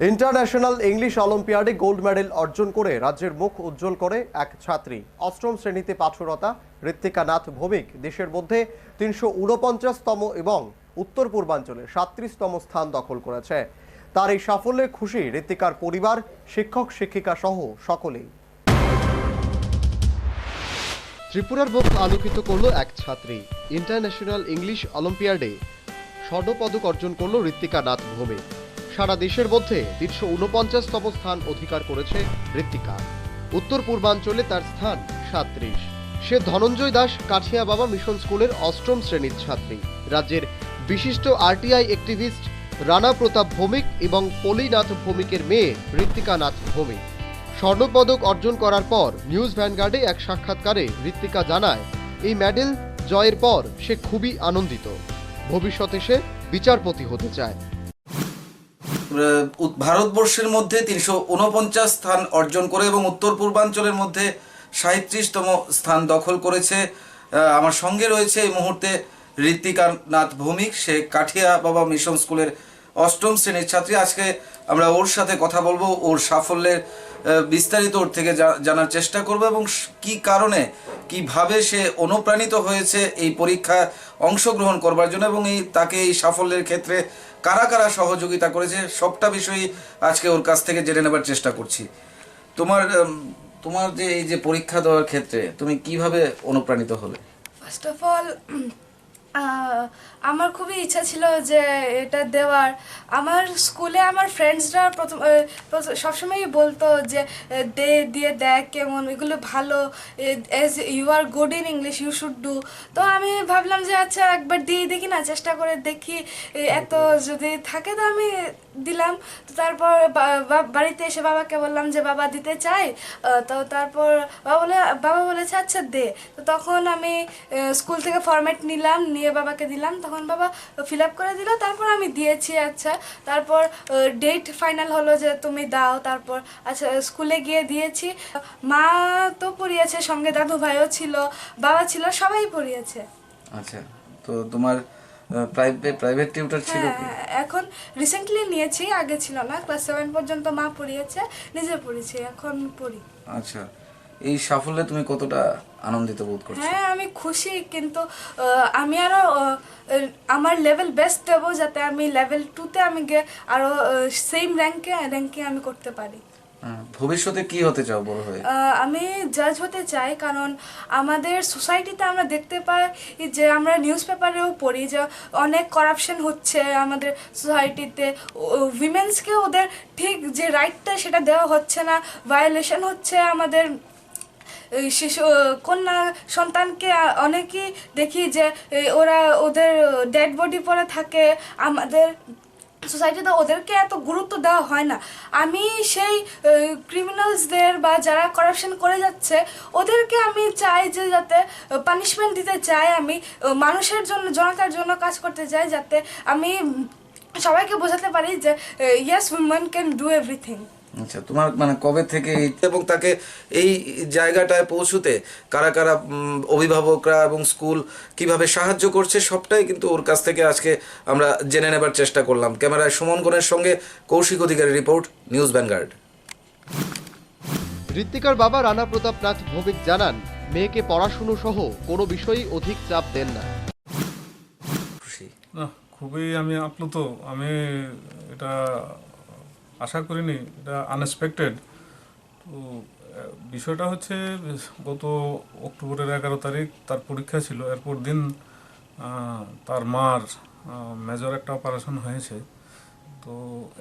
International English অলিম্পিয়াডে gold medal অর্জন করে রাজ্যের মুখ উজ্জ্বল করে এক ছাত্রী। অষ্টম শ্রেণীতে পাঠরতা ঋত্বিকা নাথ ভৌমিক। দেশের মধ্যে তিনশো উনপঞ্চাশতম এবং উত্তর পূর্বাঞ্চলে সাত্রিশতম স্থান দখল করেছে। তার এই সাফল্যে খুশি ঋত্বিকার পরিবার, শিক্ষক, শিক্ষিকা সহ সকলেই। ত্রিপুরার মুখ আলোকিত করল এক ছাত্রী। ইন্টারন্যাশনাল ইংলিশ অলিম্পিয়াডে স্বর্ণপদক অর্জন করল ঋত্বিকা নাথ ভৌমিক। সারা দেশের মধ্যে তিনশো উনপঞ্চাশতম স্থান অধিকার করেছে ঋত্বিকা। উত্তর পূর্বাঞ্চলে তার স্থান সাত্রিশ। সে ধনঞ্জয় দাস কাঠিয়া বাবা মিশন স্কুলের অষ্টম শ্রেণির ছাত্রী। রাজ্যের বিশিষ্ট আরটিআই অ্যাক্টিভিস্ট রানা প্রতাপ ভৌমিক এবং পলিনাথ ভৌমিকের মেয়ে ঋত্বিকা নাথ ভৌমিক। স্বর্ণপদক অর্জন করার পর নিউজ ভ্যানগার্ডে এক সাক্ষাৎকারে ঋত্বিকা জানায়, এই মেডেল জয়ের পর সে খুবই আনন্দিত। ভবিষ্যতে সে বিচারপতি হতে চায়। ভারতবর্ষের মধ্যে তিনশো উনপঞ্চাশ স্থান অর্জন করে এবং উত্তর পূর্বাঞ্চলের মধ্যে সাঁত্রিশতম স্থান দখল করেছে। আমার সঙ্গে রয়েছে এই মুহূর্তে ঋতিকা নাথ ভৌমিক। সে কাঠিয়া বাবা মিশন স্কুলের অষ্টম শ্রেণির ছাত্রী। আজকে আমরা ওর সাথে কথা বলব, ওর সাফল্যের বিস্তারিত ওর থেকে জানার চেষ্টা করব এবং কি কারণে, কীভাবে সে অনুপ্রাণিত হয়েছে এই পরীক্ষায় অংশগ্রহণ করবার জন্য এবং এই, তাকে এই সাফল্যের ক্ষেত্রে কারা কারা সহযোগিতা করেছে, সবটা বিষয়ই আজকে ওর কাছ থেকে জেনে নেবার চেষ্টা করছি। তোমার তোমার যে এই যে পরীক্ষা দেওয়ার ক্ষেত্রে তুমি কীভাবে অনুপ্রাণিত হলে? ফার্স্ট অফ অল আমার খুবই ইচ্ছা ছিল যে এটা দেওয়ার। আমার স্কুলে আমার ফ্রেন্ডসরা প্রথম সবসময়ই বলতো যে দে, দিয়ে দেখ কেমন, এগুলো ভালো। As you are good in English you should do তো আমি ভাবলাম যে আচ্ছা একবার দিয়ে দেখি না, চেষ্টা করে দেখি। এত যদি থাকে তো আমি দিলাম। তো তারপর বাড়িতে এসে বাবাকে বললাম যে, বাবা দিতে চাই? তো তারপর বাবা বলে, বাবা বলেছে আচ্ছা দে। তো তখন আমি স্কুল থেকে ফরম্যাট নিলাম, নিয়ে বাবাকে দিলাম তখন বাবা ফিল আপ করে দিল তারপর আমি দিয়েছি আচ্ছা। তারপর ডেট ফাইনাল হলো যে তুমি দাও তারপর আচ্ছা স্কুলে গিয়ে দিয়েছি। মা তো পড়িয়েছে সঙ্গে দাদু ভাইও ছিল বাবা ছিল সবাই পড়িয়েছে। আচ্ছা তো তোমার প্রাইভেট প্রাইভেট টিউটর ছিল হ্যাঁ, এখন রিসেন্টলি নিয়েছি আগে ছিল না ক্লাস সেভেন পর্যন্ত মা পড়িয়েছে নিজে পড়েছি এখন পড়ি। আচ্ছা এই সাফল্যে তুমি কতটা আনন্দিত বোধ করছ? হ্যাঁ আমি খুশি কিন্তু আমি আরও আমার লেভেল বেস্ট দেবো যাতে আমি লেভেল টুতে আমি আরও সেম র্যাঙ্কে র্যাঙ্কে আমি করতে পারি। ভবিষ্যতে কি হতে চাও বড় হয়ে? আমি জাজ হতে চাই কারণ আমাদের সোসাইটিতে আমরা দেখতে পাই যে আমরা নিউজ পেপারেও পড়ি যে অনেক করাপশন হচ্ছে আমাদের সোসাইটিতে উইমেন্সকে ওদের ঠিক যে রাইটটা সেটা দেওয়া হচ্ছে না ভায়োলেশন হচ্ছে আমাদের শিশু কন্যা সন্তানকে অনেকেই দেখি যে ওরা ওদের ডেড বডি পরে থাকে। আমাদের সোসাইটিতে ওদেরকে এত গুরুত্ব দেওয়া হয় না। আমি সেই ক্রিমিনালসদের বা যারা করাপশন করে যাচ্ছে, ওদেরকে আমি চাই যে যাতে পানিশমেন্ট দিতে চাই আমি মানুষের জন্য, জনতার জন্য কাজ করতে চাই যাতে আমি সবাইকে বোঝাতে পারি যে yes women can do everything আচ্ছা তোমার মানে কবে থেকে এবং তাকে এই জায়গাটায় পৌঁছতে কারা কারা অভিভাবকরা এবং স্কুল কীভাবে সাহায্য করছে সবটাই কিন্তু ওর কাছ থেকে আজকে আমরা জেনে নেবার চেষ্টা করলাম। ক্যামেরায় সুমন গণের সঙ্গে Koushik Adhikari report news vanguard. ঋত্বিকার বাবা রানা প্রতাপ নাথ ভৌমিক জানান মেয়েকে পড়াশুনো সহ কোনো বিষয়েই অধিক চাপ দেন না। খুশি? না খুবই আমি আপ্লুত। আমি এটা আশা করিনি, এটা আনএক্সপেক্টেড তো বিষয়টা হচ্ছে, গত অক্টোবরের এগারো তারিখ তার পরীক্ষা ছিল, এরপর দিন তার মার মেজর একটা অপারেশন হয়েছে। তো,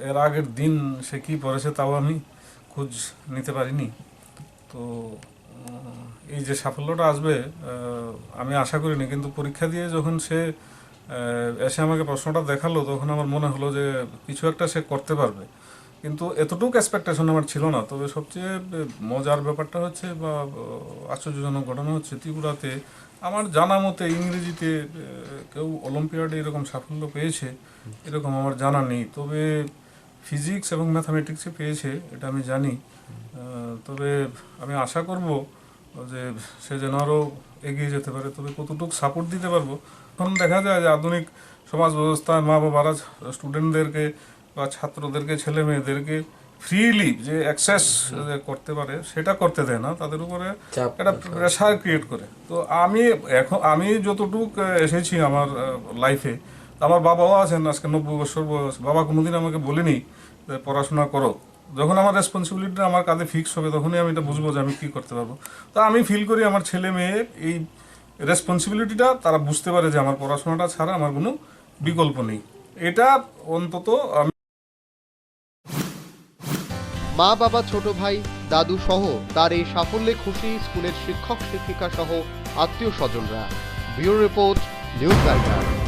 এর আগের দিন সে কী পড়েছে তাও আমি খোঁজ নিতে পারিনি। তো এই যে সাফল্যটা আসবে আমি আশা করিনি, কিন্তু পরীক্ষা দিয়ে যখন সে এসে আমাকে প্রশ্নটা দেখাল, তখন আমার মনে হলো যে কিছু একটা সে করতে পারবে। কিন্তু এতটুকু এক্সপেকটেশন আমার ছিল না। তবে সবচেয়ে মজার ব্যাপারটা হচ্ছে বা আশ্চর্যজনক ঘটনা হচ্ছে ত্রিপুরাতে আমার জানা মতে ইংরেজিতে কেউ অলিম্পিয়াডে এরকম সাফল্য পেয়েছে, এরকম আমার জানা নেই। তবে ফিজিক্স এবং ম্যাথামেটিক্সে পেয়েছে, এটা আমি জানি। তবে আমি আশা করব যে সে যেন আরও এগিয়ে যেতে পারে। তবে কতটুকু সাপোর্ট দিতে পারব? এখন দেখা যায় যে আধুনিক সমাজ ব্যবস্থায় মা বাবারা স্টুডেন্টদেরকে বা ছাত্রদেরকে ছেলে মেয়েদেরকে ফ্রিলি যে অ্যাক্সেস করতে পারে সেটা করতে দেয় না। তাদের উপরে একটা প্রেশার ক্রিয়েট করে। তো আমি এখন আমি যতটুক এসেছি আমার লাইফে আমার বাবাও আছেন আজকে নব্বই বছর বয়স। বাবা কোনোদিন আমাকে বলেনি যে পড়াশোনা করো। যখন আমার রেসপন্সিবিলিটিটা আমার কাঁধে ফিক্স হবে তখনই আমি এটা বুঝব যে আমি কী করতে পারব। তো আমি ফিল করি আমার ছেলে মেয়ে এই রেসপন্সিবিলিটিটা তারা বুঝতে পারে যে আমার পড়াশোনাটা ছাড়া আমার কোনো বিকল্প নেই। এটা অন্তত আমি মা বাবা, ছোট ভাই, দাদু সহ তার এই সাফল্যে খুশি স্কুলের শিক্ষক শিক্ষিকা সহ আত্মীয় স্বজনরা। Bureau report, news lighter